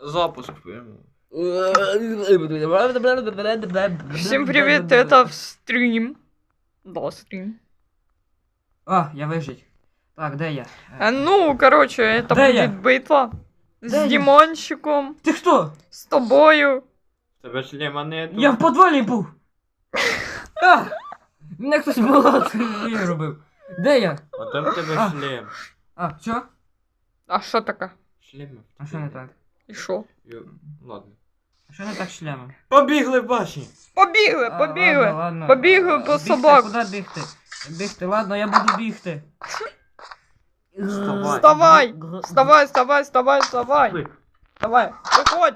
Запуск прямо. Всем привет, это стрим. Да, стрим. А, я вижить. Так, де я? А, ну, короче, это Да я. будет битва. Да С я. Димончиком, Ти хто? с тобою. Тебе шлема нету. Я в подвалі був. А! Мене хтось молот виробив. Де я? А там в тебе А. шлем. А, що? А что такое? Шлема. А що не так? И шо? Йо, Ладно. Що не так шлемом? Побігли в башні! Побігли, А, побігли. ладно, ладно. Побігли по Бігти, собак. Куди бігти? Бігти, ладно, я буду бігти. Вставай. Вставай, вставай, вставай, вставай, вставай. Давай, выходь.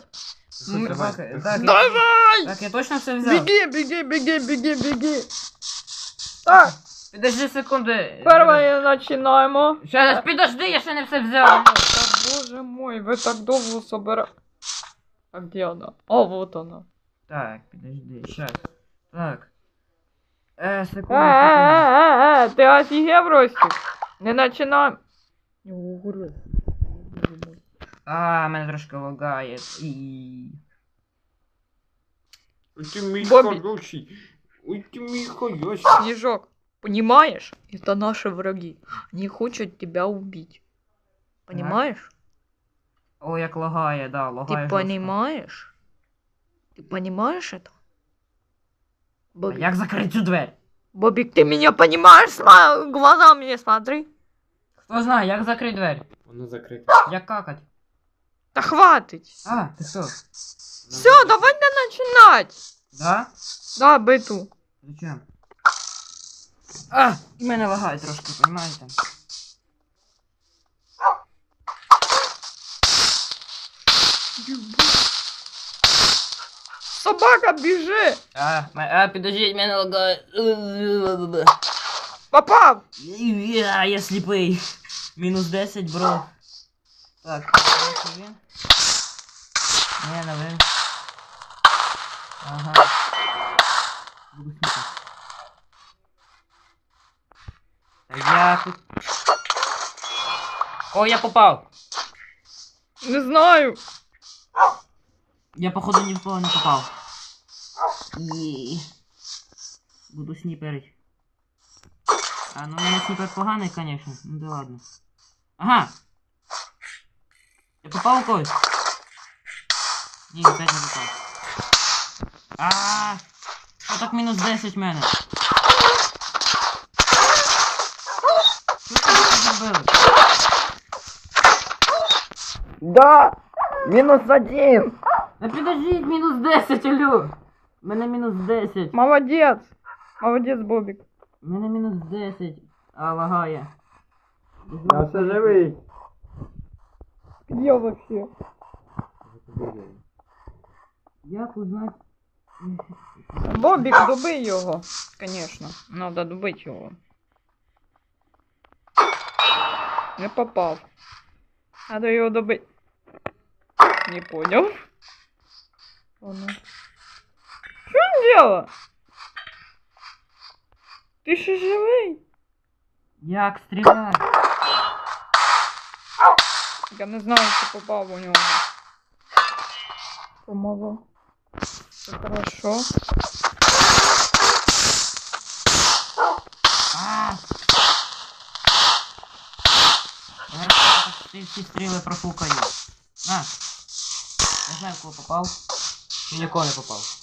Давай, Так, давай. так, я- Давай. Так, я точно все взяв? Беги, беги, беги, беги, беги. Так, Підожди секунди. первое начинаємо. Зараз, підожди, я ще не все взяв. Та боже мой, ви так довго собира... А где она? А, вот она. Так, підожди, щас. Так. Е, секунду, Э, секунду. Е-е-е, ти офігев, Ростик? Не начинай. Угоры. А, мене трошки лагає. І... Ой, ти мій Бобі. хороший. Ой, ти мій хороший. Снежок, понимаешь? Это наши враги. Они хотят тебя убить. Понимаешь? О, як лагає, да, Ты лагає. жорстко. понимаешь? Ты понимаешь это? А Бобик, як закрити цю двері? Бобик, ты меня понимаешь? Сма- Глаза мне смотри. Хто знає, як закрити двері? Вона закрита. Як какать? Да хватит. А, ти хто? Все, давай начинать. Да? Да, биту. Зачем? А, і мене лагає трошки, понімаєте? Собака, бежи! А, ме- а, підождіть, мене лагає. Попав! Я, я сліпий. Мінус 10, бро. Так, це він. Не, не ви. Ага. Буду сніпати. Та я тут. О, я попав! Не знаю. Я походу ні в кого не попав. І... Буду сніперить. А, ну у мене сніпер поганий, конечно. Ну да ладно. Ага! Я попав у когось? Ні, опять не попав. А, Що так мінус 10 в мене? Що ти таке зробили? Да! Минус один! Та підождіть, мінус 10, алло! У мене мінус 10. Молодец! Молодец, Бобик. У мене мінус 10. А, лагає. Я все живий. Где вообще? Як узнать? Бобик, дуби його. Конечно, надо добити його. Не попав. Надо його добити. Не понял. Ладно. Що він делает? Ти ще живий? Як стріляти? Я не знаю, що попав у нього. Помогло. Все хорошо. А! Я зараз всі, всі стріли профукаю. На! Не знаю, в кого попав. Нікого не попав.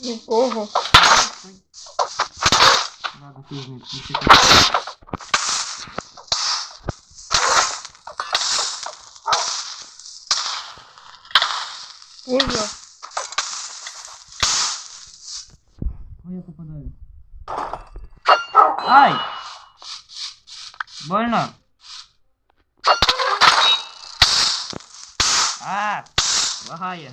Нікого. Не чекай. Боже. Ой, я попадаю. Ай! Больно? А! Лагає.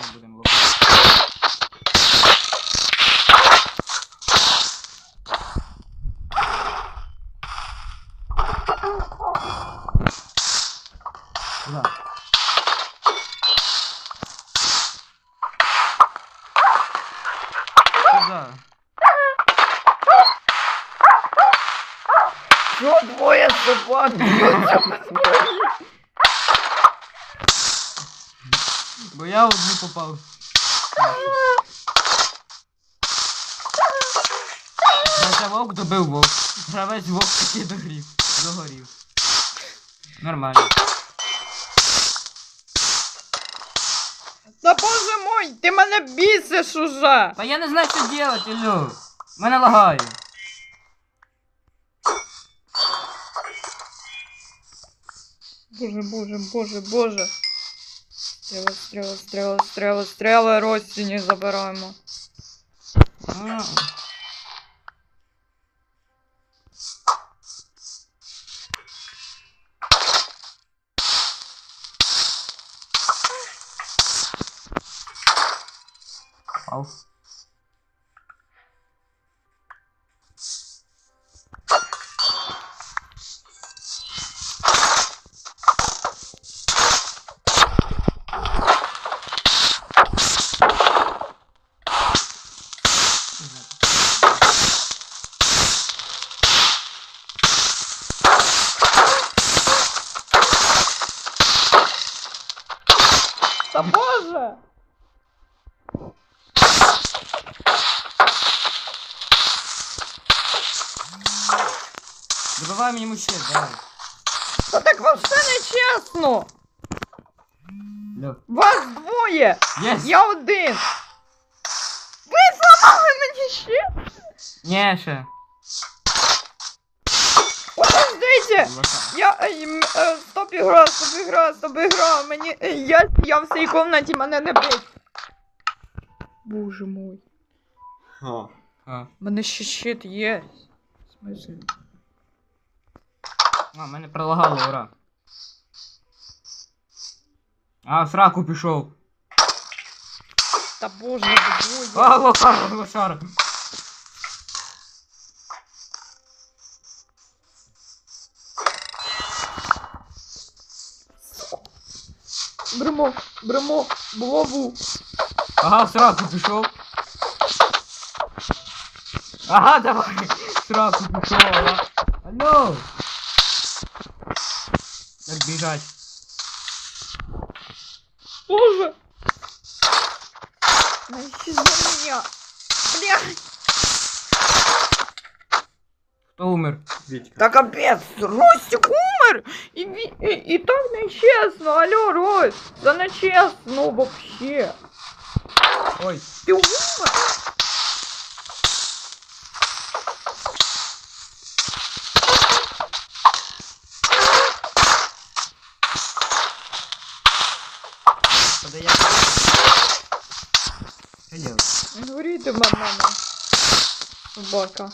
не будемо лопати. Куда? Куда? Що двоє собак б'ються Бо я одну попав. Гравця вовк добив вовк. Гравець вовк таки догрів. Догорів. Нормально. Та боже мой, ти мене бісиш уже! Та я не знаю, що делать, Ілю. Мене лагає. Боже, боже, боже, боже. Стріли, стріли, стріли, стріли, стріли, розтіні забираємо. Ну, Добивай мені мужчин, давай. Та так вообще не чесно! Лё. Вас двоє! Єс! Я один! Ви зламали мені ще! Ні, ще. Подождите! Я е, м, е, стоп ігра, стоп ігра, стоп ігра. Мені е, я, я в цій комнаті мене не бить. Боже мой. А. А, мене ще щит є. В смысле? А мене пролагало, ура. А, в сраку пішов. Та боже, двоє. А, лошара, лошара. Бремо, бремо, блову. Ага, сраку пішов. Ага, давай. Сраку пішов, ага. Алло. Як біжать? Боже. Найти за меня. Блядь. Хто умер? Вітька. Та капець, Ростик умер! І, ві- і, і так нечесно, алло, Рось, це нечесно вообще. Ой. Ти умер? Тоді я... Що делать? мама. Собака.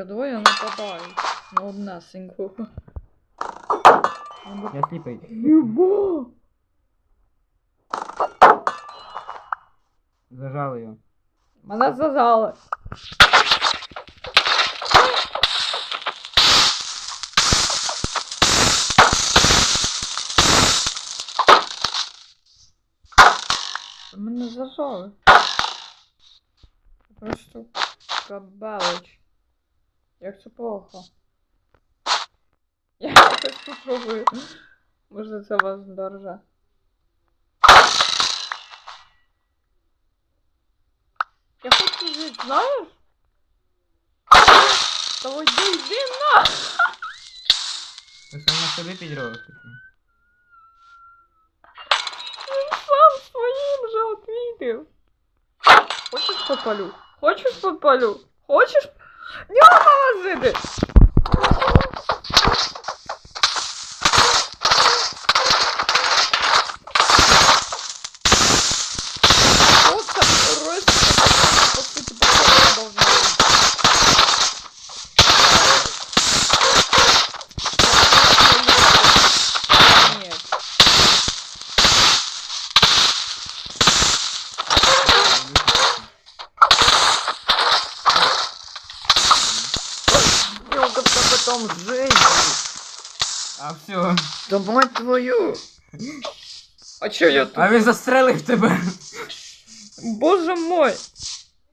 Боже, двоє нападають на однесенького. Я сліпий. Єба! Зажали його. Мене зажали. Мене зажали. Просто кабелич. Як це плохо. Я якось попробую. Може це вас дороже. Я хочу жити, знаєш? Та ось йди, йди на! Ти сам на собі підробив. Він сам своїм же отвітив. Хочеш попалю? Хочеш попалю? Хочеш? Yapamaz dedi. А чё я тут? А він застрелив тебе. Боже мой.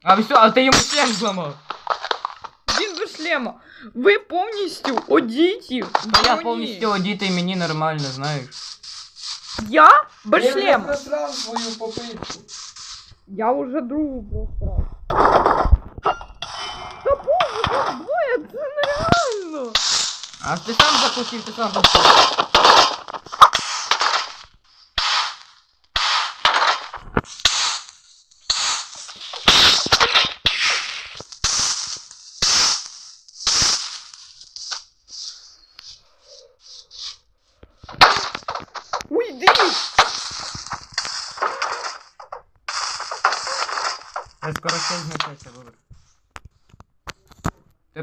А все, а ти йому шлем зламав. Він без шлема. Ви повністю одіті. в я броні. повністю одітий, мені нормально, знаєш. Я без Я вже шлема. просрав свою попитку. Я уже другу просрав. Та боже, вас двоє, це нереально. А ти сам захотів, ти сам захотів.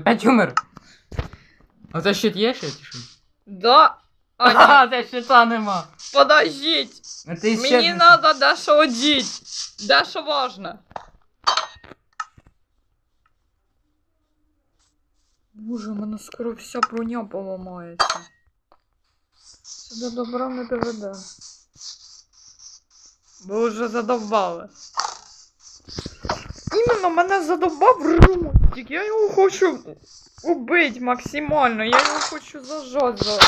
Опять умер? А це щит є ще чи що? Да. А, ні, Ага, це щита нема. подождіть. А ти ще... Мені надо дещо одіть. Дещо важне. Боже, у мене скоро вся броня поламається. Це до добра не доведе. Ви вже задовбали. Іменно мене задовбав Рустик. Я його хочу убити максимально. Я його хочу зажать за.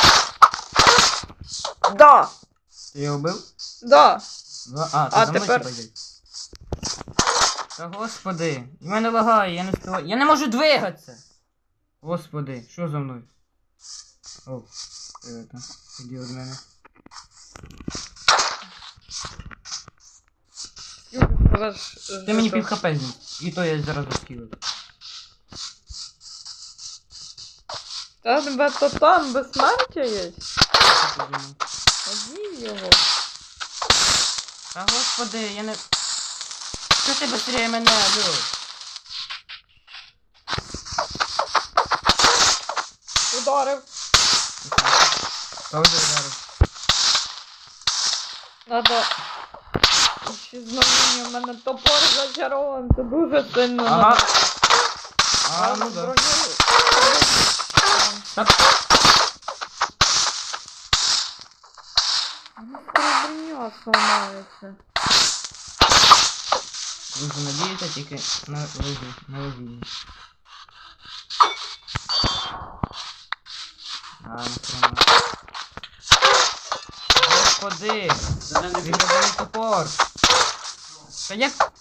Да, Ти його вбив? да. Ну, А, ти А за мною тепер-? Та господи, в мене лагає, я не встигаю. Я не можу двигатися! Господи, що за мною? О, привіт, іди від мене. Ти мені пів хп зніс. І то я зараз розкидав. Та тебе то там безсмертя є? Ти його. Та господи, я не. Що ти быстрее мене, алло? Ударив. Вже зараз. Надо. Ще знову в мене топор зачарован, це дуже сильно Ага. А, ну да. Броню. Так. Броня сломається. Дуже надіюся тільки на вижив, на виживання. А, нахрена. Господи! Виграбаний топор! Та як?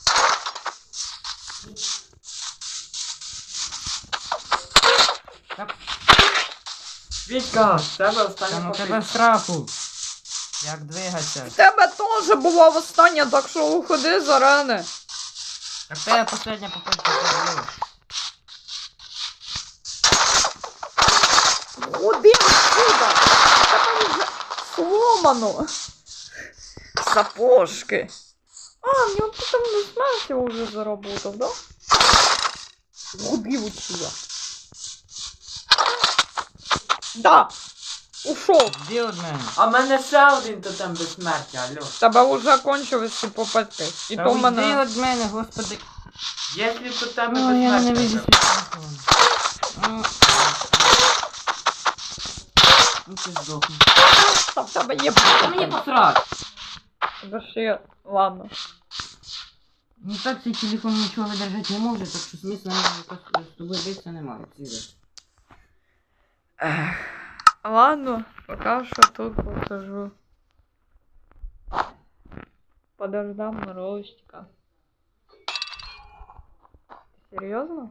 Вітька, в тебе та остання ну тебе страху! Як двигатися? В тебе теж була остання, так що уходи з арени. Так тебе последня попытка побила. Ходи отсюда! Тебе вже сломано. Сапожки. А, в нього потім не смерті вже заработав, да? Ходи отсюда. Да! Ушов. Де од мене? А в мене ще один тотем безсмертя, алло. Тебе вже кончилися попитки. І Та то уйди мене. від мене, господи. Якщо тотеми Ой, я безсмертя. свій телефон. А. Ну ти здохни. Та в тебе є Та мені посрать. Душі. Ладно. Ну так цей телефон нічого видержати не може, так що смисла якось з тобою битися немає. Ціле. Ех. Ладно, пока що тут покажу. Подождам Ростика. Серьезно?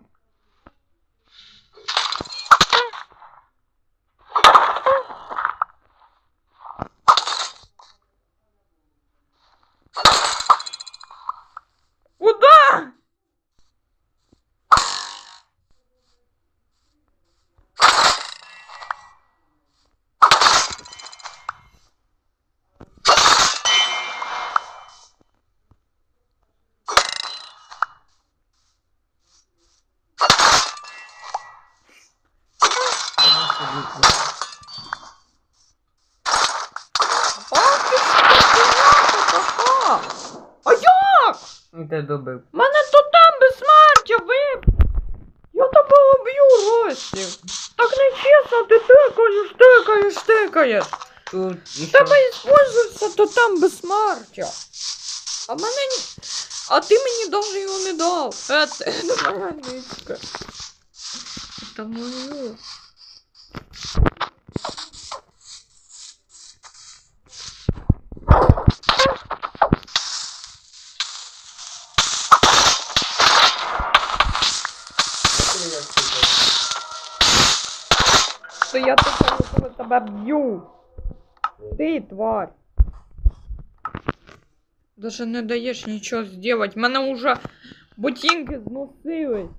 Ти добив. Мене тотем безсмертя вип! Я тебе уб'ю, Ростів! Так нечесно, ти тикаєш, тикаєш, тикаєш! Тебе іспользується тотем безсмертя! А мене ні... А ти мені даже його не дав! Е, ти, ну моя б'ю. Ти, тварь. Даже не даєш нічого зробити. Мене уже ботинки зносили.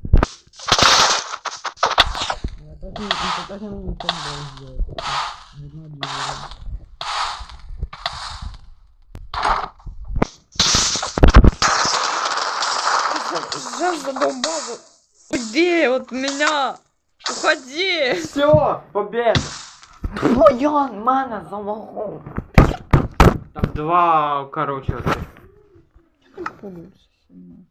Вже задолбало. Уйди от меня. Уходи. Все, победа. Твоя мене залагав. Там два, короче. Я це знімати.